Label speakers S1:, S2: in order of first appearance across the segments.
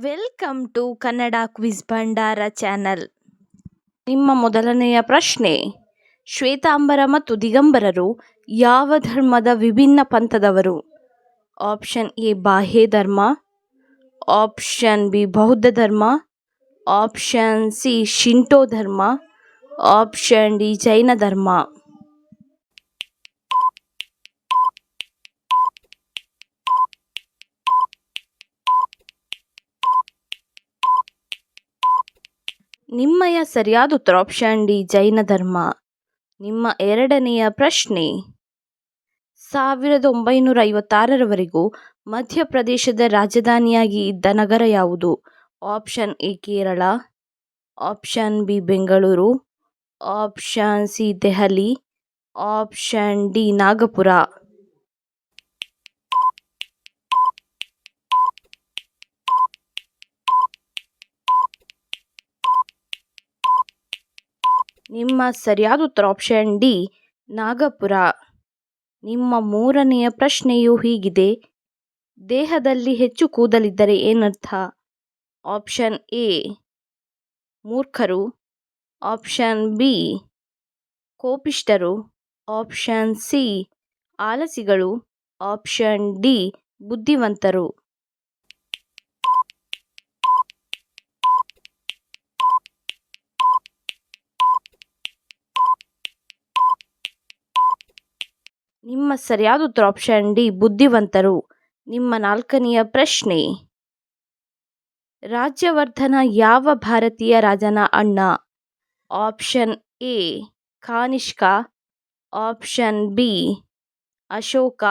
S1: Welcome to Kannada quiz Bhandara channel ನಿಮ್ಮ ಮೊದಲನೆಯ ಪ್ರಶ್ನೆ, ಶ್ವೇತಾಂಬರ ಮತ್ತು ದಿಗಂಬರರು ಯಾವ ಧರ್ಮದ ವಿಭಿನ್ನ ಪಂಥದವರು? ಆಪ್ಷನ್ ಎ ಬಾಹ್ಯ ಧರ್ಮ. ಆಪ್ಷನ್ ಬಿ ಬೌದ್ಧ ಧರ್ಮ. ಆಪ್ಷನ್ ಸಿ ಶಿಂಟೋ ಧರ್ಮ. ಆಪ್ಷನ್ ಡಿ ಜೈನ ಧರ್ಮ. ನಿಮ್ಮಯ ಸರಿಯಾದ ಉತ್ತರ ಆಪ್ಷನ್ ಡಿ ಜೈನ ಧರ್ಮ. ನಿಮ್ಮ ಎರಡನೆಯ ಪ್ರಶ್ನೆ, ಸಾವಿರದ ಒಂಬೈನೂರ ಐವತ್ತಾರರವರೆಗೂ ಮಧ್ಯಪ್ರದೇಶದ ರಾಜಧಾನಿಯಾಗಿ ಇದ್ದ ನಗರ ಯಾವುದು? Option A Kerala. Option B Bengaluru. Option C Delhi. Option D Nagpur. ನಿಮ್ಮ ಸರಿಯಾದ ಉತ್ತರ ಆಪ್ಷನ್ ಡಿ ನಾಗಪುರ. ನಿಮ್ಮ ಮೂರನೆಯ ಪ್ರಶ್ನೆಯು ಹೀಗಿದೆ. ದೇಹದಲ್ಲಿ ಹೆಚ್ಚು ಕೂದಲಿದ್ದರೆ ಏನರ್ಥ? ಆಪ್ಷನ್ ಎ ಮೂರ್ಖರು. ಆಪ್ಷನ್ ಬಿ ಕೋಪಿಷ್ಟರು ಆಪ್ಷನ್ ಸಿ ಆಲಸಿಗಳು. ಆಪ್ಷನ್ ಡಿ ಬುದ್ಧಿವಂತರು. ನಿಮ್ಮ ಸರಿಯಾದ ಉತ್ತರ ಆಪ್ಷನ್ ಡಿ ಬುದ್ಧಿವಂತರು. ನಿಮ್ಮ ನಾಲ್ಕನೆಯ ಪ್ರಶ್ನೆ. ರಾಜ್ಯವರ್ಧನ ಯಾವ ಭಾರತೀಯ ರಾಜನ ಅಣ್ಣ? Option A Kanishka. Option B Ashoka.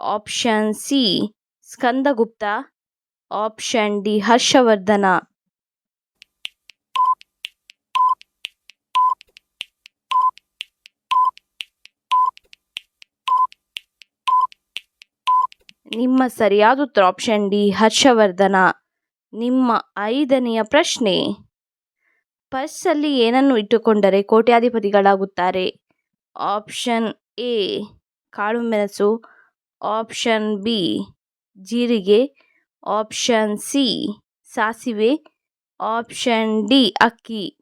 S1: Option C Skandagupta. Option D Harshavardhana. ನಿಮ್ಮ ಸರಿಯಾದ ಉತ್ತರ ಆಪ್ಷನ್ ಡಿ, ಹರ್ಷವರ್ಧನ. ನಿಮ್ಮ ಐದನೆಯ ಪ್ರಶ್ನೆ ಪರ್ಸಲ್ಲಿ ಏನನ್ನು ಇಟ್ಟುಕೊಂಡರೆ ಕೋಟ್ಯಾಧಿಪತಿಗಳಾಗುತ್ತಾರೆ? ಆಪ್ಷನ್ ಎ ಕಾಳುಮೆಣಸು ಆಪ್ಷನ್ ಬಿ ಜೀರಿಗೆ. ಆಪ್ಷನ್ ಸಿ ಸಾಸಿವೆ. ಆಪ್ಷನ್ ಡಿ ಅಕ್ಕಿ.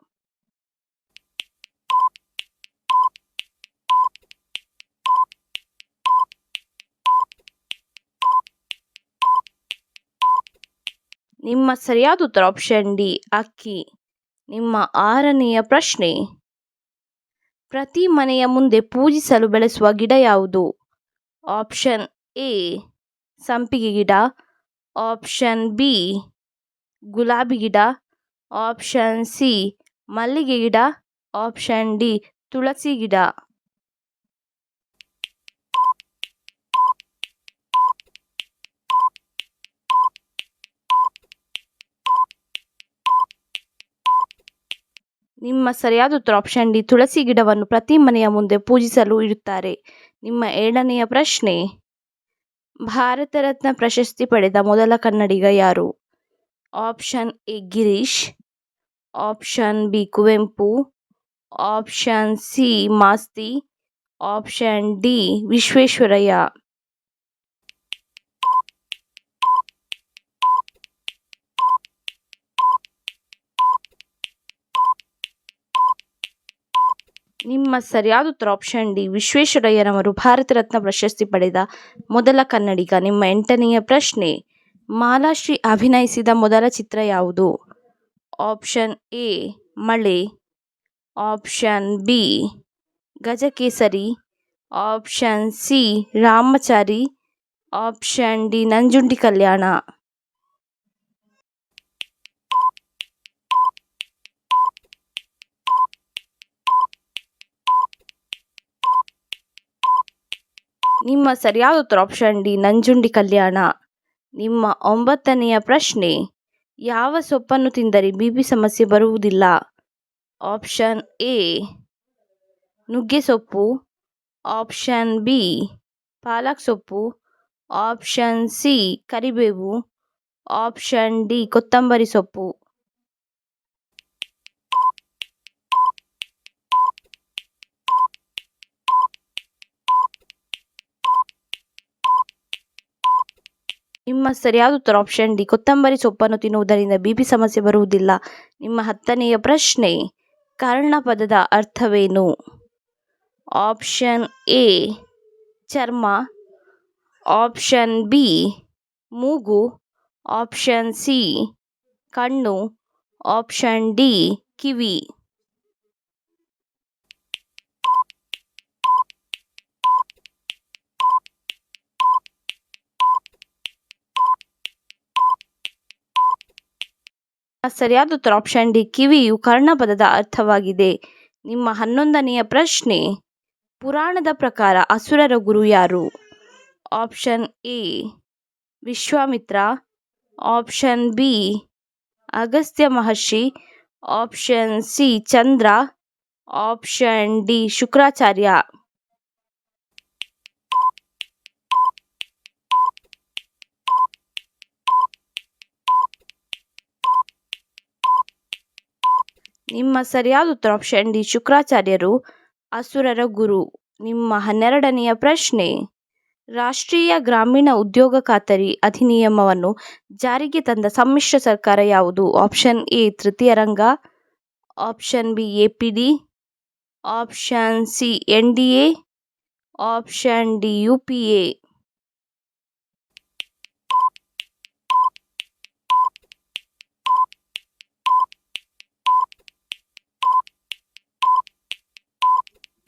S1: ನಿಮ್ಮ ಸರಿಯಾದ ಉತ್ತರ ಆಪ್ಷನ್ ಡಿ ಅಕ್ಕಿ. ನಿಮ್ಮ ಆರನೆಯ ಪ್ರಶ್ನೆ. ಪ್ರತಿ ಮನೆಯ ಮುಂದೆ ಪೂಜಿಸಲು ಬೆಳೆಸುವ ಗಿಡ ಯಾವುದು? ಆಪ್ಷನ್ ಎ ಸಂಪಿಗೆ ಗಿಡ. ಆಪ್ಷನ್ ಬಿ ಗುಲಾಬಿ ಗಿಡ. ಆಪ್ಷನ್ ಸಿ ಮಲ್ಲಿಗೆ ಗಿಡ. ಆಪ್ಷನ್ ಡಿ ತುಳಸಿ ಗಿಡ. ನಿಮ್ಮ ಸರಿಯಾದ ಉತ್ತರ ಆಪ್ಷನ್ ಡಿ ತುಳಸಿ ಗಿಡವನ್ನು ಪ್ರತಿ ಮನೆಯ ಮುಂದೆ ಪೂಜಿಸಲು ಇಡುತ್ತಾರೆ ನಿಮ್ಮ ಏಳನೆಯ ಪ್ರಶ್ನೆ, ಭಾರತ ರತ್ನ ಪ್ರಶಸ್ತಿ ಪಡೆದ ಮೊದಲ ಕನ್ನಡಿಗ ಯಾರು? Option A Girish. Option B Kuvempu. Option C Masti. Option D Visvesvaraya. ನಿಮ್ಮ ಸರಿಯಾದ ಉತ್ತರ ಆಪ್ಷನ್ ಡಿ. ವಿಶ್ವೇಶ್ವರಯ್ಯನವರು ಭಾರತ ರತ್ನ ಪ್ರಶಸ್ತಿ ಪಡೆದ ಮೊದಲ ಕನ್ನಡಿಗ. ನಿಮ್ಮ ಎಂಟನೆಯ ಪ್ರಶ್ನೆ, ಮಾಲಾಶ್ರೀ ಅಭಿನಯಿಸಿದ ಮೊದಲ ಚಿತ್ರ ಯಾವುದು? Option A, Male. Option B, Gajakesari. Option C, Ramachari. Option D, Nanjundi Kalyana. ನಿಮ್ಮ ಸರಿಯಾದ ಉತ್ತರ ಆಪ್ಷನ್ ಡಿ ನಂಜುಂಡಿ ಕಲ್ಯಾಣ. ನಿಮ್ಮ ಒಂಬತ್ತನೆಯ ಪ್ರಶ್ನೆ, ಯಾವ ಸೊಪ್ಪನ್ನು ತಿಂದರೆ ಬಿ ಪಿ ಸಮಸ್ಯೆ ಬರುವುದಿಲ್ಲ? ಆಪ್ಷನ್ ಎ ನುಗ್ಗೆ ಸೊಪ್ಪು. ಆಪ್ಷನ್ ಬಿ ಪಾಲಕ್ ಸೊಪ್ಪು. ಆಪ್ಷನ್ ಸಿ ಕರಿಬೇವು. ಆಪ್ಷನ್ ಡಿ ಕೊತ್ತಂಬರಿ ಸೊಪ್ಪು. ನಿಮ್ಮ ಸರಿಯಾದ ಉತ್ತರ ಆಪ್ಷನ್ ಡಿ. ಕೊತ್ತಂಬರಿ ಸೊಪ್ಪನ್ನು ತಿನ್ನುವುದರಿಂದ ಬಿ ಪಿ ಸಮಸ್ಯೆ ಬರುವುದಿಲ್ಲ. ನಿಮ್ಮ ಹತ್ತನೆಯ ಪ್ರಶ್ನೆ, ಕರ್ಣ ಪದದ ಅರ್ಥವೇನು? ಆಪ್ಷನ್ ಎ ಚರ್ಮ. ಆಪ್ಷನ್ ಬಿ ಮೂಗು. ಆಪ್ಷನ್ ಸಿ ಕಣ್ಣು. ಆಪ್ಷನ್ ಡಿ ಕಿವಿ. ಸರಿಯಾದ ಉತ್ತರ ಆಪ್ಷನ್ ಡಿ ಕಿವಿಯು ಕರ್ಣಪದದ ಅರ್ಥವಾಗಿದೆ. ನಿಮ್ಮ ಹನ್ನೊಂದನೆಯ ಪ್ರಶ್ನೆ, ಪುರಾಣದ ಪ್ರಕಾರ ಅಸುರರ ಗುರು ಯಾರು? Option A, Vishwamitra. Option B, Agastya Maharshi. Option C, Chandra. Option D, Shukracharya. ನಿಮ್ಮ ಸರಿಯಾದ ಉತ್ತರ ಆಪ್ಷನ್ ಡಿ ಶುಕ್ರಾಚಾರ್ಯರು, ಅಸುರರ ಗುರು. ನಿಮ್ಮ ಹನ್ನೆರಡನೆಯ ಪ್ರಶ್ನೆ, ರಾಷ್ಟ್ರೀಯ ಗ್ರಾಮೀಣ ಉದ್ಯೋಗ ಖಾತರಿ ಅಧಿನಿಯಮವನ್ನು ಜಾರಿಗೆ ತಂದ ಸಮ್ಮಿಶ್ರ ಸರ್ಕಾರ ಯಾವುದು? Option A Tritiya Ranga. Option B A P D option C N D A option D U P A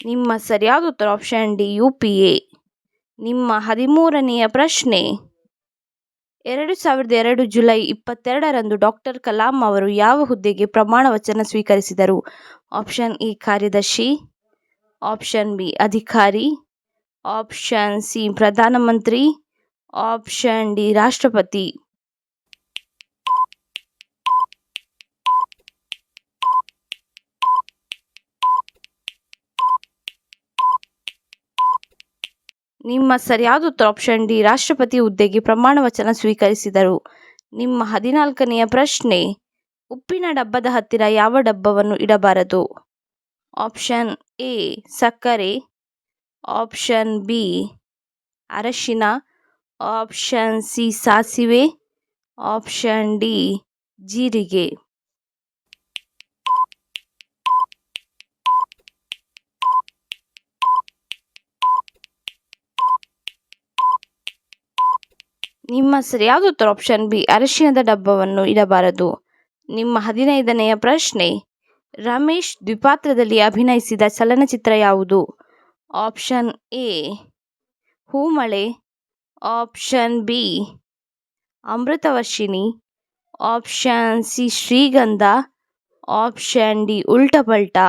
S1: ನಿಮ್ಮ ಸರಿಯಾದ ಉತ್ತರ option D U P A ನಿಮ್ಮ ಹದಿಮೂರನೆಯ ಪ್ರಶ್ನೆ. ಎರಡು ಸಾವಿರದ ಎರಡು ಜುಲೈ ಇಪ್ಪತ್ತೆರಡರಂದು ಡಾಕ್ಟರ್ ಕಲಾಂ ಅವರು ಯಾವ ಹುದ್ದೆಗೆ ಪ್ರಮಾಣ ವಚನ ಸ್ವೀಕರಿಸಿದರು? ಆಪ್ಷನ್ ಎ ಕಾರ್ಯದರ್ಶಿ. ಆಪ್ಷನ್ ಬಿ ಅಧಿಕಾರಿ. ಆಪ್ಷನ್ ಸಿ ಪ್ರಧಾನಮಂತ್ರಿ. ಆಪ್ಷನ್ ಡಿ ರಾಷ್ಟ್ರಪತಿ. ನಿಮ್ಮ ಸರಿಯಾದ ಉತ್ತರ ಆಪ್ಷನ್ ಡಿ, ರಾಷ್ಟ್ರಪತಿ ಹುದ್ದೆಗೆ ಪ್ರಮಾಣ ವಚನ ಸ್ವೀಕರಿಸಿದರು. ನಿಮ್ಮ ಹದಿನಾಲ್ಕನೆಯ ಪ್ರಶ್ನೆ, ಉಪ್ಪಿನ ಡಬ್ಬದ ಹತ್ತಿರ ಯಾವ ಡಬ್ಬವನ್ನು ಇಡಬಾರದು? ಆಪ್ಷನ್ ಎ ಸಕ್ಕರೆ. ಆಪ್ಷನ್ ಬಿ ಅರಶಿನ. ಆಪ್ಷನ್ ಸಿ ಸಾಸಿವೆ. ಆಪ್ಷನ್ ಡಿ ಜೀರಿಗೆ. ನಿಮ್ಮ ಸರಿಯಾದ ಉತ್ತರ ಆಪ್ಷನ್ ಬಿ ಅರಿಶಿಣದ ಡಬ್ಬವನ್ನು ಇಡಬಾರದು. ನಿಮ್ಮ ಹದಿನೈದನೆಯ ಪ್ರಶ್ನೆ, ರಮೇಶ್ ದ್ವಿಪಾತ್ರದಲ್ಲಿ ಅಭಿನಯಿಸಿದ ಚಲನಚಿತ್ರ ಯಾವುದು? Option A Hoomale. Option B Amruthavarshini. Option C Srigandha. Option D Ulta Palta